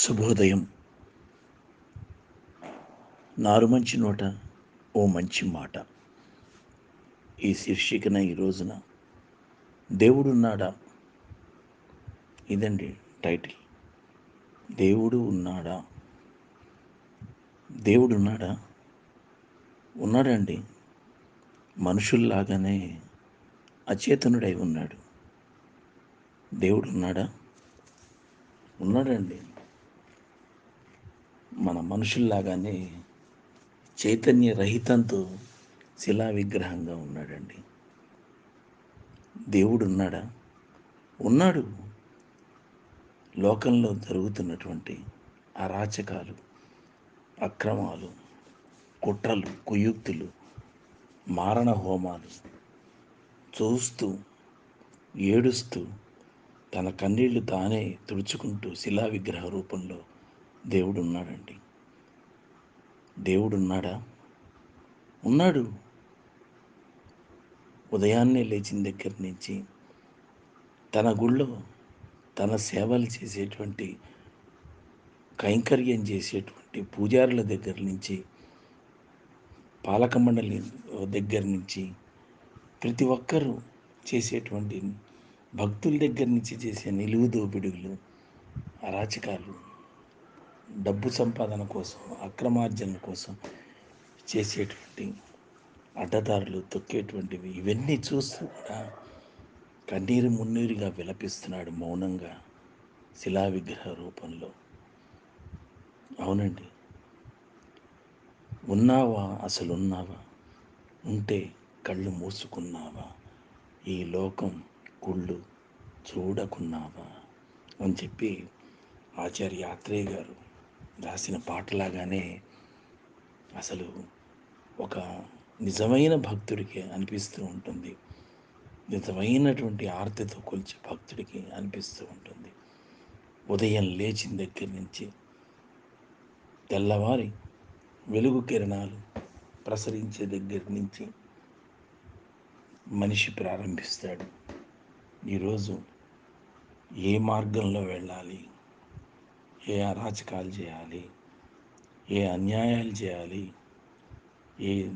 శుభోదయం. నారు మంచి నోట ఓ మంచి మాట. ఈ శీర్షికన ఈ రోజున దేవుడున్నాడా? ఇదండి టైటిల్. దేవుడు ఉన్నాడా? దేవుడు ఉన్నాడా ఉన్నాడండి. మనుషుల్లాగానే అచేతనుడై ఉన్నాడు. దేవుడు ఉన్నాడా ఉన్నాడండి. మన మనుషుల్లాగానే చైతన్య రహితంతో శిలా విగ్రహంగా ఉన్నాడండి. దేవుడు ఉన్నాడా. ఉన్నాడు లోకంలో జరుగుతున్నటువంటి అరాచకాలు అక్రమాలు కుట్రలు కుయుక్తులు మారణ హోమాలు చూస్తూ ఏడుస్తూ తన కన్నీళ్ళు తానే తుడుచుకుంటూ శిలా విగ్రహ రూపంలో దేవుడు ఉన్నాడండి దేవుడు ఉన్నాడా. ఉన్నాడు ఉదయాన్నే లేచిన దగ్గర నుంచి తన గుళ్ళో తన సేవలు చేసేటువంటి కైంకర్యం చేసేటువంటి పూజారుల దగ్గర నుంచి పాలక మండలి దగ్గర నుంచి ప్రతి ఒక్కరూ చేసేటువంటి భక్తుల దగ్గర నుంచి చేసే నిలువు దోపిడులు అరాచకాలు డబ్బు సంపాదన కోసం అక్రమార్జన కోసం చేసేటువంటి అడ్డదారులు తొక్కేటువంటివి ఇవన్నీ చూస్తూ కూడా కన్నీరు మున్నీరుగా విలపిస్తున్నాడు మౌనంగా శిలా విగ్రహ రూపంలో. అవునండి. ఉన్నావా? అసలు ఉన్నావా? ఉంటే కళ్ళు మూసుకున్నావా? ఈ లోకం కుళ్ళు చూడకున్నావా? అని చెప్పి ఆచార్య ఆత్రేయ గారు రాసిన పాటలాగానే అసలు ఒక నిజమైన భక్తుడికి అనిపిస్తూ ఉంటుంది. నిజమైనటువంటి ఆర్తితో కొలిచే భక్తుడికి అనిపిస్తూ ఉంటుంది. ఉదయం లేచిన దగ్గర నుంచి తెల్లవారి వెలుగు కిరణాలు ప్రసరించే దగ్గర నుంచి మనిషి ప్రారంభిస్తాడు. ఈరోజు ఏ మార్గంలో వెళ్ళాలి? ఏ అరాచకాలు చేయాలి? ఏ అన్యాయాలు చేయాలి? ఏ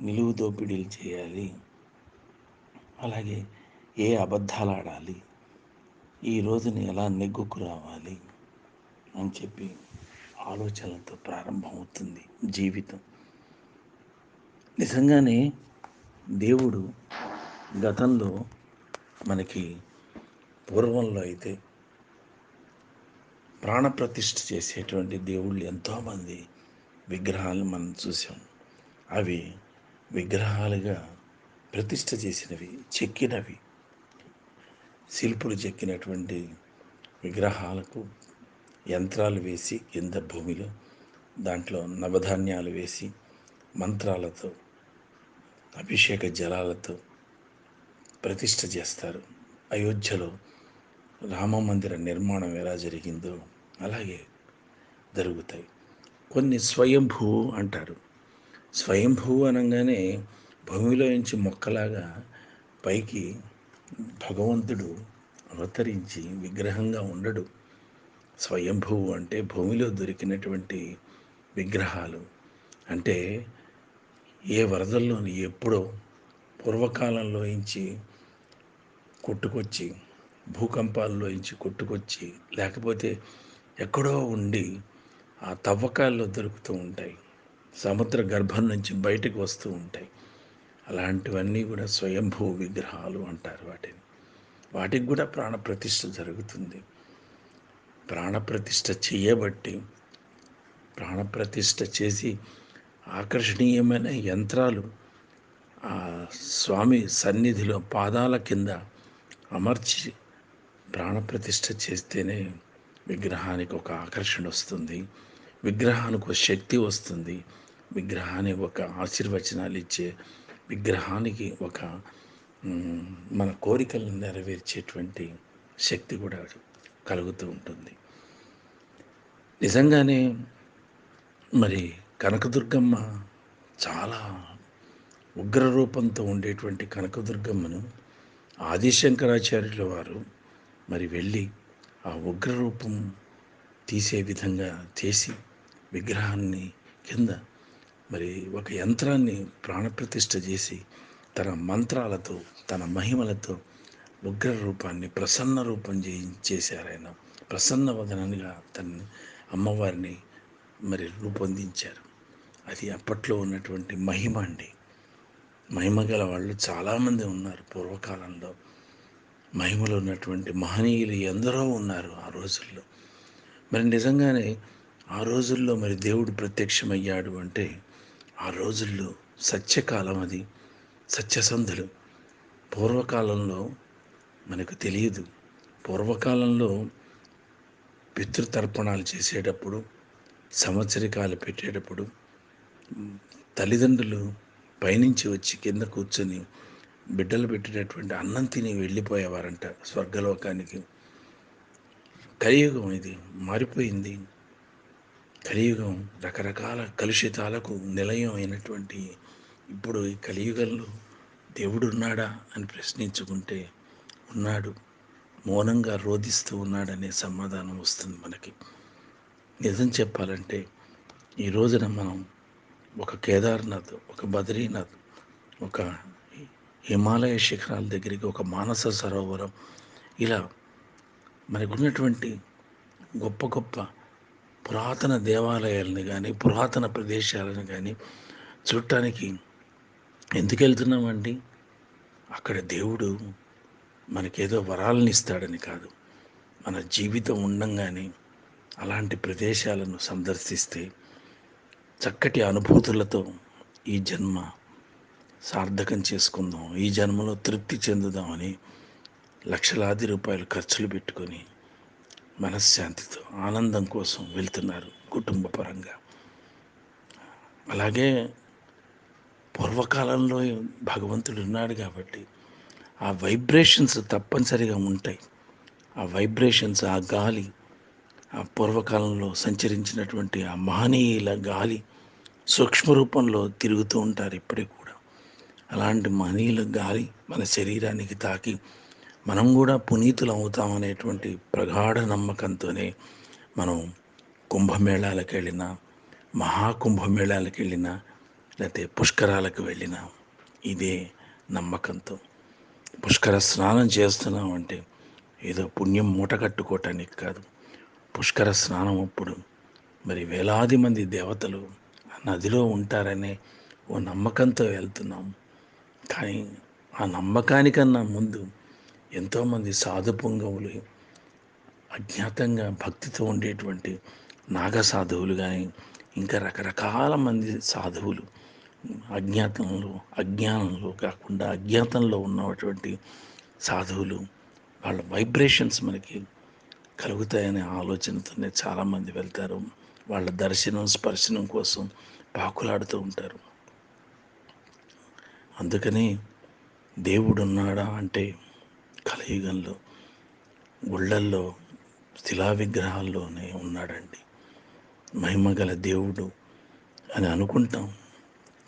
నిలువు దోపిడీలు చేయాలి? అలాగే ఏ అబద్ధాలు ఆడాలి? ఈ రోజుని ఎలా నెగ్గుకు రావాలి? అని చెప్పి ఆలోచనలతో ప్రారంభమవుతుంది జీవితం. నిజంగానే దేవుడు గతంలో మనకి పూర్వంలో అయితే ప్రాణప్రతిష్ఠ చేసేటువంటి దేవుళ్ళు ఎంతోమంది విగ్రహాలను మనం చూసాం. అవి విగ్రహాలుగా ప్రతిష్ఠ చేసినవి చెక్కినవి. శిల్పులు చెక్కినటువంటి విగ్రహాలకు యంత్రాలు వేసి కింద భూమిలో దాంట్లో నవధాన్యాలు వేసి మంత్రాలతో అభిషేక జలాలతో ప్రతిష్ఠ చేస్తారు. అయోధ్యలో రామ మందిర నిర్మాణం ఎలా జరిగిందో అలాగే జరుగుతాయి. కొన్ని స్వయంభూ అంటారు. స్వయంభూ అనగానే భూమిలో నుంచి మొక్కలాగా పైకి భగవంతుడు అవతరించి విగ్రహంగా ఉండడు. స్వయంభూ అంటే భూమిలో దొరికినటువంటి విగ్రహాలు. అంటే ఏ వరదల్లోని ఎప్పుడో పూర్వకాలంలో నుంచి కొట్టుకొచ్చి భూకంపాల్లో ఇచ్చి కొట్టుకొచ్చి లేకపోతే ఎక్కడో ఉండి ఆ తవ్వకాల్లో దొరుకుతూ ఉంటాయి. సముద్ర గర్భం నుంచి బయటకు వస్తూ ఉంటాయి. అలాంటివన్నీ కూడా స్వయంభూ విగ్రహాలు అంటారు వాటిని. వాటికి కూడా ప్రాణప్రతిష్ఠ జరుగుతుంది. ప్రాణప్రతిష్ఠ చేయబట్టి ప్రాణప్రతిష్ఠ చేసి ఆకర్షణీయమైన యంత్రాలు ఆ స్వామి సన్నిధిలో పాదాల కింద అమర్చి ప్రాణప్రతిష్ఠ చేస్తేనే విగ్రహానికి ఒక ఆకర్షణ వస్తుంది. విగ్రహానికి ఒక శక్తి వస్తుంది. విగ్రహానికి ఒక ఆశీర్వచనాలు ఇచ్చే విగ్రహానికి ఒక మన కోరికలను నెరవేర్చేటువంటి శక్తి కూడా కలుగుతూ ఉంటుంది. నిజంగానే మరి కనకదుర్గమ్మ చాలా ఉగ్రరూపంతో ఉండేటువంటి కనకదుర్గమ్మను ఆదిశంకరాచార్యుల వారు మరి వెళ్ళి ఆ ఉగ్రరూపం తీసే విధంగా చేసి విగ్రహాన్ని కింద మరి ఒక యంత్రాన్ని ప్రాణప్రతిష్ఠ చేసి తన మంత్రాలతో తన మహిమలతో ఉగ్ర రూపాన్ని ప్రసన్న రూపం చే చేశారు ఆయన. ప్రసన్న వదననిగా తన అమ్మవారిని మరి రూపొందించారు. అది అప్పట్లో ఉన్నటువంటి మహిమ అండి. మహిమ గల వాళ్ళు చాలామంది ఉన్నారు పూర్వకాలంలో. మహిమలో ఉన్నటువంటి మహనీయులు ఎందరో ఉన్నారు ఆ రోజుల్లో. మరి నిజంగానే ఆ రోజుల్లో మరి దేవుడు ప్రత్యక్షమయ్యాడు అంటే ఆ రోజుల్లో సత్యకాలం అది. సత్యసంధులు. పూర్వకాలంలో మనకు తెలియదు. పూర్వకాలంలో పితృతర్పణాలు చేసేటప్పుడు సంవత్సరికాలు పెట్టేటప్పుడు తల్లిదండ్రులు పైనుంచి వచ్చి కింద కూర్చొని బిడ్డలు పెట్టేటటువంటి అన్నం తిని వెళ్ళిపోయేవారంట స్వర్గలోకానికి. కలియుగం ఇది మారిపోయింది. కలియుగం రకరకాల కలుషితాలకు నిలయం అయినటువంటి ఇప్పుడు ఈ కలియుగంలో దేవుడు ఉన్నాడా అని ప్రశ్నించుకుంటే ఉన్నాడు. మౌనంగా రోధిస్తూ ఉన్నాడనే సమాధానం వస్తుంది మనకి. నిజం చెప్పాలంటే ఈ రోజున మనం ఒక కేదార్నాథ్ ఒక బద్రీనాథ్ ఒక హిమాలయ శిఖరాల దగ్గరికి ఒక మానస సరోవరం. ఇలా మనకు ఉన్నటువంటి గొప్ప గొప్ప పురాతన దేవాలయాలను కానీ పురాతన ప్రదేశాలను కానీ చూడటానికి ఎందుకు వెళ్తున్నామండి? అక్కడ దేవుడు మనకేదో వరాలను ఇస్తాడని కాదు. మన జీవితం ఉండంగానే అలాంటి ప్రదేశాలను సందర్శిస్తే చక్కటి అనుభూతులతో ఈ జన్మ సార్థకం చేసుకుందాం. ఈ జన్మలో తృప్తి చెందుదామని లక్షలాది రూపాయలు ఖర్చులు పెట్టుకొని మనశ్శాంతితో ఆనందం కోసం వెళ్తున్నారు కుటుంబ పరంగా అలాగే పూర్వకాలంలో భగవంతుడు ఉన్నాడు కాబట్టి ఆ వైబ్రేషన్స్ తప్పనిసరిగా ఉంటాయి. ఆ వైబ్రేషన్స్ ఆ గాలి ఆ పూర్వకాలంలో సంచరించినటువంటి ఆ మహనీయుల గాలి సూక్ష్మ రూపంలో తిరుగుతూ ఉంటారు ఇప్పటికి కూడా. అలాంటి మహనీయుల గాలి మన శరీరానికి తాకి మనం కూడా పునీతులు అవుతామనేటువంటి ప్రగాఢ నమ్మకంతోనే మనం కుంభమేళాలకు వెళ్ళినా మహాకుంభమేళాలకు వెళ్ళినా లేకపోతే పుష్కరాలకు వెళ్ళినా ఇదే నమ్మకంతో. పుష్కర స్నానం చేస్తున్నాం అంటే ఏదో పుణ్యం మూట కట్టుకోవటానికి కాదు. పుష్కర స్నానం అప్పుడు మరి వేలాది మంది దేవతలు ఆ నదిలో ఉంటారనే ఓ నమ్మకంతో వెళ్తున్నాం. కానీ ఆ నమ్మకానికన్నా ముందు ఎంతోమంది సాధు పొంగవులు అజ్ఞాతంగా భక్తితో ఉండేటువంటి నాగ సాధువులు కానీ ఇంకా రకరకాల మంది సాధువులు అజ్ఞాతంలో అజ్ఞానంలో కాకుండా అజ్ఞాతంలో ఉన్నటువంటి సాధువులు వాళ్ళ వైబ్రేషన్స్ మనకి కలుగుతాయనే ఆలోచనతోనే చాలామంది వెళ్తారు. వాళ్ళ దర్శనం స్పర్శనం కోసం పాకులాడుతూ ఉంటారు. అందుకని దేవుడు ఉన్నాడా అంటే కలియుగంలో గుళ్ళల్లో శిలా విగ్రహాల్లోనే ఉన్నాడండి. మహిమగల దేవుడు అని అనుకుంటాం.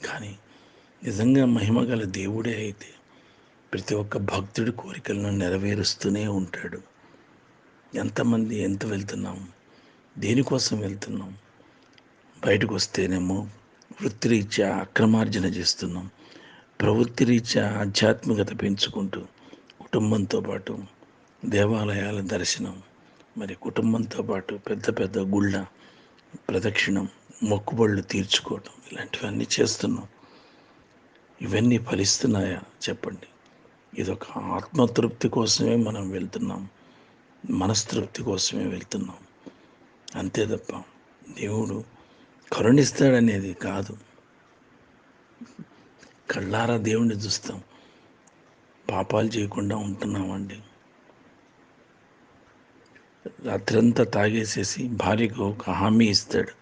కానీ నిజంగా మహిమగల దేవుడే అయితే ప్రతి ఒక్క భక్తుడి కోరికలను నెరవేరుస్తూనే ఉంటాడు. ఎంతమంది ఎంత వెళ్తున్నాం దేనికోసం వెళ్తున్నాం బయటకు వస్తేనేమో వృత్తిరీత్యా అక్రమార్జన చేస్తున్నాం ప్రవృత్తి రీత్యా ఆధ్యాత్మికత పెంచుకుంటూ కుటుంబంతో పాటు దేవాలయాల దర్శనం మరి కుటుంబంతో పాటు పెద్ద పెద్ద గుళ్ళ ప్రదక్షిణం మొక్కుబళ్ళు తీర్చుకోవటం ఇలాంటివన్నీ చేస్తున్నాం. ఇవన్నీ ఫలిస్తున్నాయా చెప్పండి. ఇదొక ఆత్మతృప్తి కోసమే మనం వెళ్తున్నాం. మనస్తృప్తి కోసమే వెళ్తున్నాం. అంతే తప్ప దేవుడు కరుణిస్తాడనేది కాదు. కళ్ళారా దేవుణ్ణి చూస్తాం. పాపాలు చేయకుండా ఉంటున్నామండి. రాత్రంతా తాగేసేసి భార్యకు ఒక హామీ ఇస్తాడు.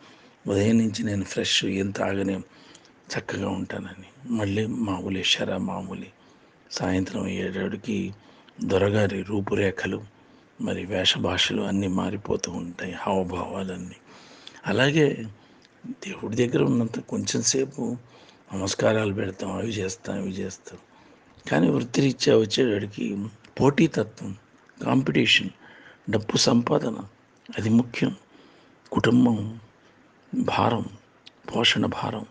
ఉదయం నుంచి నేను ఫ్రెష్ ఏం తాగనే చక్కగా ఉంటానని. మళ్ళీ మామూలు షరా మామూలు. సాయంత్రం ఏడాడికి దొరగారి రూపురేఖలు మరి వేషభాషలు అన్నీ మారిపోతూ ఉంటాయి హావభావాలన్నీ. అలాగే దేవుడి దగ్గర ఉన్నంత కొంచెం సేపు నమస్కారాలు పెడతాం అవి చేస్తాం ఇవి చేస్తాం. కానీ వృత్తిరీత్యా వచ్చేవాడికి పోటీతత్వం కాంపిటీషన్ డబ్బు సంపాదన అది ముఖ్యం. కుటుంబం భారం పోషణ భారం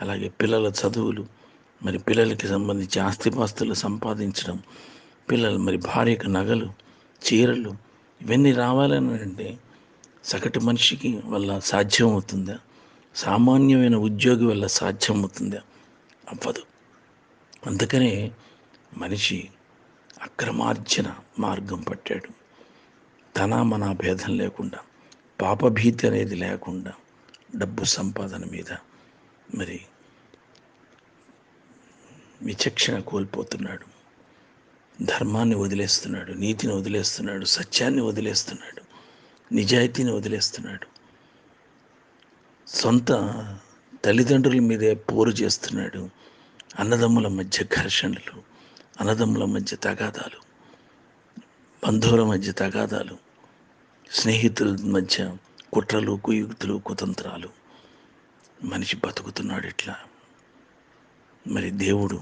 అలాగే పిల్లల చదువులు మరి పిల్లలకి సంబంధించి ఆస్తిపాస్తులు సంపాదించడం పిల్లలు మరి భార్యకు నగలు చీరలు ఇవన్నీ రావాలని అంటే సగటు మనిషికి వల్ల సాధ్యం అవుతుందా? సామాన్యమైన ఉద్యోగి వల్ల సాధ్యం అవుతుందా అవ్వదు. అందుకనే మనిషి అక్రమార్జన మార్గం పట్టాడు. తన మన భేదం లేకుండా పాపభీతి అనేది లేకుండా డబ్బు సంపాదన మీద మరి విచక్షణ కోల్పోతున్నాడు. ధర్మాన్ని వదిలేస్తున్నాడు నీతిని వదిలేస్తున్నాడు సత్యాన్ని వదిలేస్తున్నాడు నిజాయితీని వదిలేస్తున్నాడు. సొంత తల్లిదండ్రుల మీదే పోరు చేస్తున్నాడు. అన్నదమ్ముల మధ్య ఘర్షణలు అన్నదమ్ముల మధ్య తగాదాలు బంధువుల మధ్య తగాదాలు స్నేహితుల మధ్య కుట్రలు కుయుక్తులు కుతంత్రాలు. మనిషి బతుకుతున్నాడు ఇట్లా. మరి దేవుడు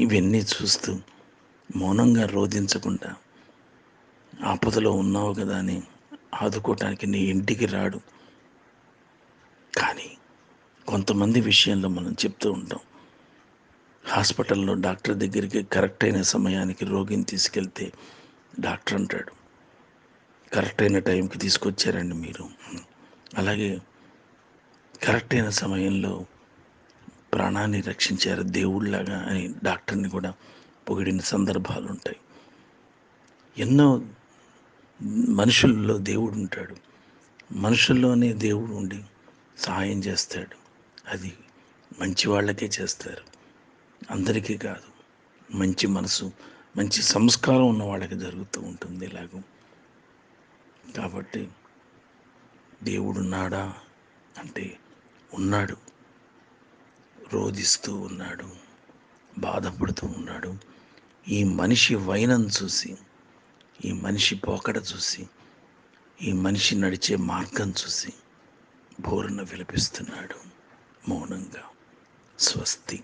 ఇవన్నీ చూస్తూ మౌనంగా రోధించకుండా ఆపదలో ఉన్నావు కదా అని ఆదుకోవటానికి నీ ఇంటికి రాడు. కానీ కొంతమంది విషయంలో మనం చెప్తూ ఉంటాం. హాస్పిటల్లో డాక్టర్ దగ్గరికి కరెక్ట్ అయిన సమయానికి రోగిని తీసుకెళ్తే డాక్టర్ అంటాడు కరెక్ట్ అయిన టైంకి తీసుకొచ్చారండి మీరు. అలాగే కరెక్ట్ అయిన సమయంలో ప్రాణాన్ని రక్షించారు దేవుళ్ళలాగా అని డాక్టర్ని కూడా పొగిడిన సందర్భాలు ఉంటాయి. ఎన్నో మనుషుల్లో దేవుడు ఉంటాడు. మనుషుల్లోనే దేవుడు ఉండి సహాయం చేస్తాడు. అది మంచి వాళ్ళకే చేస్తారు. అందరికీ కాదు మంచి మనసు మంచి సంస్కారం ఉన్న వాళ్ళకి జరుగుతూ ఉంటుంది ఇలాగూ. కాబట్టి దేవుడున్నాడా అంటే ఉన్నాడు. రోధిస్తూ ఉన్నాడు బాధపడుతూ ఉన్నాడు. ఈ మనిషి వైనం చూసి ఈ మనిషి పోకడ చూసి ఈ మనిషి నడిచే మార్గం చూసి బోరున విలపిస్తున్నాడు. మౌనంగా స్వస్తి.